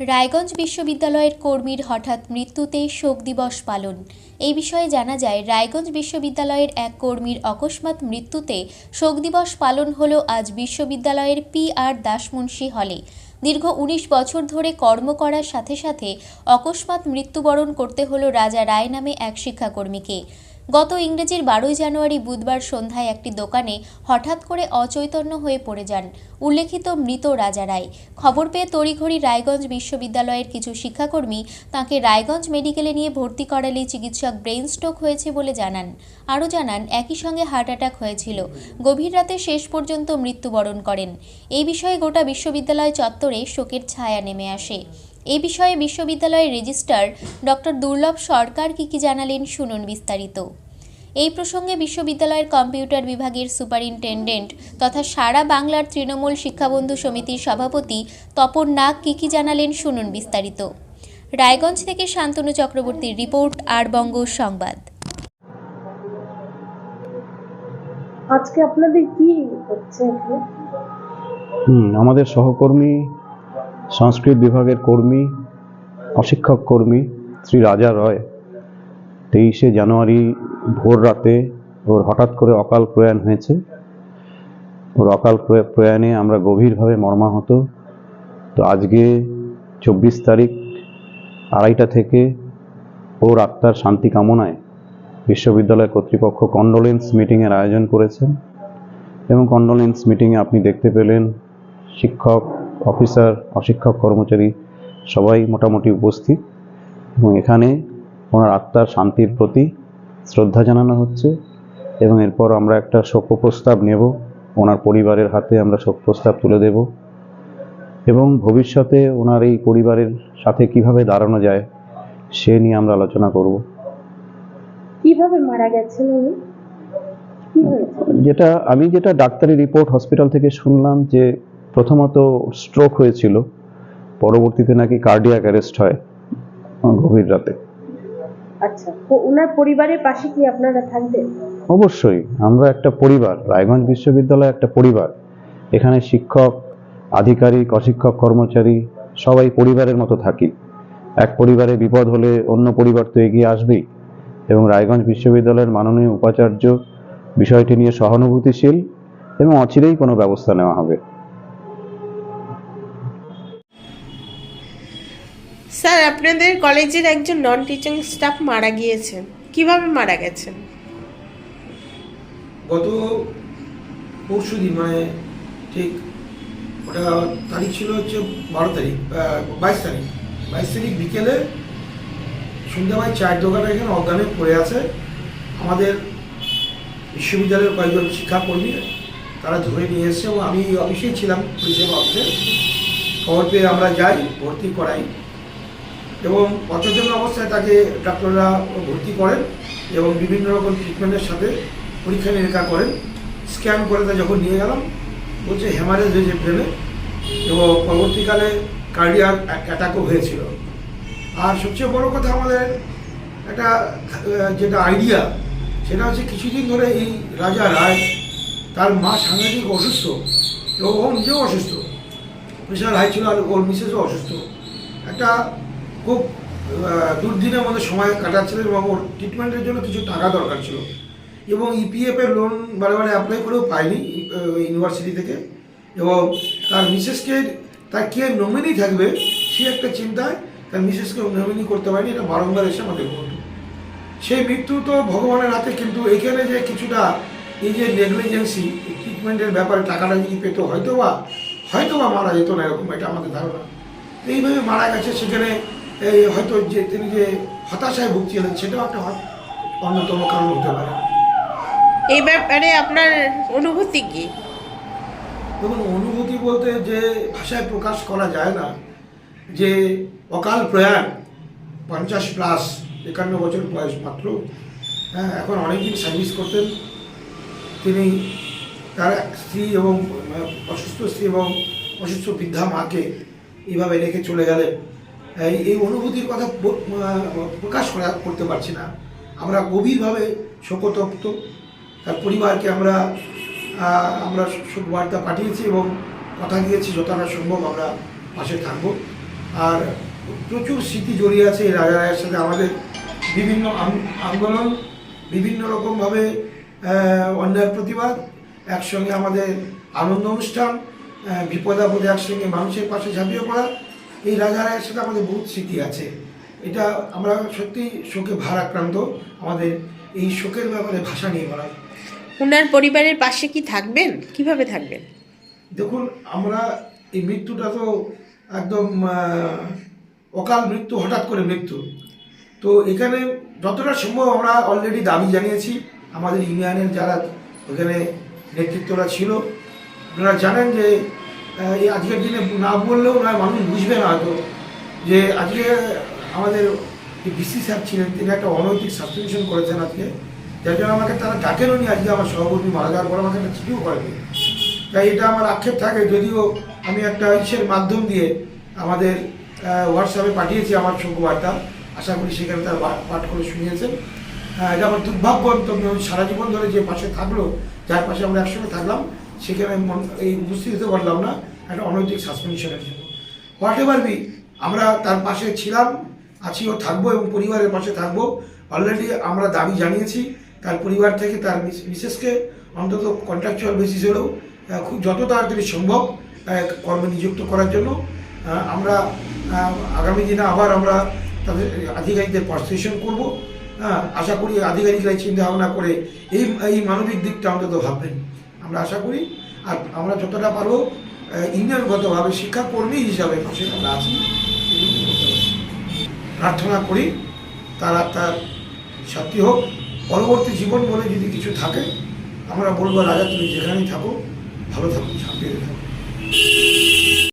রায়গঞ্জ বিশ্ববিদ্যালয়ের কর্মীর হঠাৎ মৃত্যুতে শোক দিবস পালন। এই বিষয়ে জানা যায়, রায়গঞ্জ বিশ্ববিদ্যালয়ের এক কর্মীর অকস্মাৎ মৃত্যুতে শোক দিবস পালন হলো আজ বিশ্ববিদ্যালয়ের পি আর দাসমুন্সি হলে। দীর্ঘ উনিশ বছর ধরে কর্ম করার সাথে সাথে অকস্মাৎ মৃত্যুবরণ করতে হলো রাজা রায় নামে এক শিক্ষাকর্মীকে। গত ইংরেজির বারোই জানুয়ারি বুধবার সন্ধ্যায় একটি দোকানে হঠাৎ করে অচৈতন্য হয়ে পড়ে যান উল্লেখিত মৃত রাজা রায়। খবর পেয়ে তড়িঘড়ি রায়গঞ্জ বিশ্ববিদ্যালয়ের কিছু শিক্ষাকর্মী তাকে রায়গঞ্জ মেডিকেলে নিয়ে ভর্তি করালে চিকিৎসক ব্রেন স্ট্রোক হয়েছে বলে জানান। আরও জানান, একই সঙ্গে হার্ট অ্যাটাক হয়েছিল। গভীর রাতে শেষ পর্যন্ত মৃত্যুবরণ করেন। এই বিষয়ে গোটা বিশ্ববিদ্যালয় চত্বরে শোকের ছায়া নেমে আসে। এই বিষয়ে বিশ্ববিদ্যালয়ের রেজিস্ট্রার ডক্টর দুর্লভ সরকার কি কি জানালেন শুনুন বিস্তারিত। এই প্রসঙ্গে বিশ্ববিদ্যালয়ের কম্পিউটার বিভাগের সুপারিনটেন্ডেন্ট তথা সারা বাংলার তৃণমূল শিক্ষাবন্ধু সমিতির সভাপতি তপন নাগ কি কি জানালেন শুনুন বিস্তারিত। রায়গঞ্জ থেকে শান্তনু চক্রবর্তীর রিপোর্ট আর বঙ্গ সংবাদ। আজকে আপনাদের কি হচ্ছে এখানে? হুম আমাদের সহকর্মী সংস্কৃত বিভাগের কর্মী, অশিক্ষক কর্মী শ্রী রাজা রয় তেইশে জানুয়ারি ভোর রাতে ওর হঠাৎ করে অকাল প্রয়াণ হয়েছে। ওর অকাল প্রয়াণে আমরা গভীরভাবে মর্মাহত। তো আজকে চব্বিশ তারিখ আড়াইটা থেকে ওর আত্মার শান্তি কামনায় বিশ্ববিদ্যালয় কর্তৃপক্ষ কন্ডোলেন্স মিটিংয়ের আয়োজন করেছেন এবং কন্ডোলেন্স মিটিংয়ে আপনি দেখতে পেলেন শিক্ষক অফিসার অশিক্ষক কর্মচারী সবাই মোটামুটি উপস্থিত। এবং এখানে ওনার আত্মার শান্তির প্রতি শ্রদ্ধা জানানো হচ্ছে। এবং এরপর আমরা একটা শোক প্রস্তাব নেব। ওনার পরিবারের হাতে আমরা শোক প্রস্তাব তুলে দেব। এবং ভবিষ্যতে ওনার এই পরিবারের সাথে কীভাবে দাঁড়ানো যায় সে নিয়ে আমরা আলোচনা করব। কীভাবে মারা গেছেন উনি? যেটা আমি যেটা ডাক্তারি রিপোর্ট হসপিটাল থেকে শুনলাম যে প্রথমত স্ট্রোক হয়েছিল পরবর্তীতে নাকি কার্ডিয়াক অ্যারেস্ট হয় গভীর রাতে। আচ্ছা ওনার পরিবারের পাশে কি আপনারা থাকবেন? অবশ্যই আমরা একটা পরিবার রায়গঞ্জ বিশ্ববিদ্যালয় একটা পরিবার। এখানে শিক্ষক আধিকারিক অশিক্ষক কর্মচারী সবাই পরিবারের মতো থাকি। এক পরিবারে বিপদ হলে অন্য পরিবার তো এগিয়ে আসবেই। এবং রায়গঞ্জ বিশ্ববিদ্যালয়ের মাননীয় উপাচার্য বিষয়টি নিয়ে সহানুভূতিশীল এবং অচিরেই কোনো ব্যবস্থা নেওয়া হবে। স্যার, আপনাদের কলেজের একজন নন টিচিং স্টাফ মারা গিয়েছেন কীভাবে মারা গেছেন? গত পরশু দিন মানে ঠিক ওটা তারিখ ছিল হচ্ছে বারো তারিখ বাইশ তারিখ। বাইশ তারিখ বিকেলে সন্ধ্যাবাই চায়ের দোকানে এখানে অজ্ঞানে পড়ে আছে। আমাদের বিশ্ববিদ্যালয়ের কয়েকজন শিক্ষাকর্মী, তারা ধরে নিয়ে এসেছে এবং আমি অফিসেই ছিলাম, পুলিশের অফিসে খবর পেয়ে আমরা যাই, ভর্তি করাই। এবং অচেতন অবস্থায় তাকে ডাক্তাররা ভর্তি করেন এবং বিভিন্ন রকম ট্রিটমেন্টের সাথে পরীক্ষা নিরীক্ষা করেন। স্ক্যান করে তা যখন নিয়ে গেলাম, বলছে হেমারেজ হয়েছে ব্রেনে এবং পরবর্তীকালে কার্ডিয়াক অ্যাটাকও হয়েছিল। আর সবচেয়ে বড় কথা আমাদের একটা যেটা আইডিয়া সেটা হচ্ছে কিছুদিন ধরে এই রাজা রায় তার মা সাংঘাতিক অসুস্থ এবং ও নিজেও অসুস্থ। প্রেশার হাই ছিল আর ওর মিসেসও অসুস্থ। একটা খুব দুর্দিনের মধ্যে সময় কাটাচ্ছিলেন এবং ওর ট্রিটমেন্টের জন্য কিছু টাকা দরকার ছিল। এবং ইপিএফ এর লোন বারে বারে অ্যাপ্লাই করেও পায়নি ইউনিভার্সিটি থেকে। এবং তার মিসেসকে, তার কে নমিনি থাকবে, সে একটা চিন্তায় তার মিসেসকে নমিনি করতে পারেনি, এটা বারংবার এসে আমাদের বলতো সেই মৃত্যু তো ভগবানের হাতে, কিন্তু এখানে যে কিছুটা এই যে নেগলিজেন্সি ট্রিটমেন্টের ব্যাপারে টাকাটা যদি পেত হয়তো বা হয়তো বা মারা যেত না এরকম এটা আমাদের ধারণা। এইভাবে মারা গেছে, সেখানে এই হয়তো যে তিনি যে হতাশায় ভুগছিলেন সেটাও একটা অন্যতম কারণ হতে পারে। এই ব্যাপারে আপনার অনুভূতি কি? দেখুন অনুভূতি বলতে যে ভাষায় প্রকাশ করা যায় না যে অকাল প্রয়াণ পঞ্চাশ প্লাস একান্ন বছর বয়স মাত্র হ্যাঁ এখন অনেকদিন সার্ভিস করতেন। তিনি তার স্ত্রী এবং অসুস্থ স্ত্রী এবং অসুস্থ বৃদ্ধা মাকে এইভাবে রেখে চলে গেলেন। এই অনুভূতির কথা প্রকাশ করা, করতে পারছি না। আমরা গভীরভাবে শোকতপ্ত। তার পরিবারকে আমরা আমরা বার্তা পাঠিয়েছি এবং কথা দিয়েছি, যতটা সম্ভব আমরা পাশে থাকব। আর প্রচুর স্মৃতি জড়িয়ে আছে এই রাজা রায়ের সাথে আমাদের। বিভিন্ন আন্দোলন, বিভিন্ন রকমভাবে অন্যায়ের প্রতিবাদ, একসঙ্গে আমাদের আনন্দ অনুষ্ঠান বিপদ আপদে একসঙ্গে মানুষের পাশে ঝাঁপিয়ে পড়া এই রাজা রায়ের সাথে আমাদের বহুত স্মৃতি আছে। এটা আমরা সত্যি শোকে ভারাক্রান্ত। আমাদের এই শোকের ব্যাপারে ভাষা নিয়ে বলা ওনার পরিবারের পাশে কি থাকবেন? কীভাবে থাকবেন? দেখুন আমরা এই মৃত্যুটা তো একদম অকাল মৃত্যু হঠাৎ করে মৃত্যু। তো এখানে যতটা সম্ভব আমরা অলরেডি দাবি জানিয়েছি। আমাদের ইউনিয়নের যারা ওখানে নেতৃত্বরা ছিল ওনারা জানেন যে এই আজকের দিনে না বললেও নয়, মানুষ বুঝবে না হয়তো যে আজকে আমাদের বিসি স্যার ছিলেন, তিনি একটা অনৈতিক সাসপেনশন করেছেন আজকে। যার জন্য আমাকে তারা ডাকেনও নি, আজকে আমার সহকর্মী মারা যাওয়ার পর আমাকে একটা চিঠিও করেনি। তাই এটা আমার আক্ষেপ থাকে, যদিও আমি একটা ইসের মাধ্যম দিয়ে আমাদের হোয়াটসঅ্যাপে পাঠিয়েছি আমার শোকবার্তা। আশা করি সেখানে তার পাঠ করে শুনিয়েছেন। এটা আমার দুর্ভাগ্য অন্তত আমি সারা জীবন ধরে যে পাশে থাকল, যার পাশে আমরা একসঙ্গে থাকলাম সেখানে এই উপস্থিত হতে পারলাম না, একটা অনৈতিক সাসপেনশনের জন্য। হোয়াট এভার বি আমরা তার পাশে ছিলাম, আছি ও থাকব এবং পরিবারের পাশে থাকব। অলরেডি আমরা দাবি জানিয়েছি, তার পরিবার থেকে তার মিসেসকে অন্তত কন্ট্রাকচুয়াল বেসিস হলেও খুব যত তাড়াতাড়ি সম্ভব কর্মে নিযুক্ত করার জন্য আমরা আগামী দিনে আবার আমরা তাদের আধিকারিকদের পার্সিশন করব। হ্যাঁ আশা করি আধিকারিকরা চিন্তা ভাবনা করে এই এই মানবিক দিকটা অন্তত ভাববেন। আমরা আশা করি। আর আমরা যতটা পারব ইউনিয়নগতভাবে শিক্ষাকর্মী হিসাবে পাশে আমরা আছি। প্রার্থনা করি, তারা তার সত্যি হোক। পরবর্তী জীবন বলে যদি কিছু থাকে, আমরা বলব, রাজা, তুমি যেখানেই থাকো, ভালো থাকো, শান্তিতে থাকো।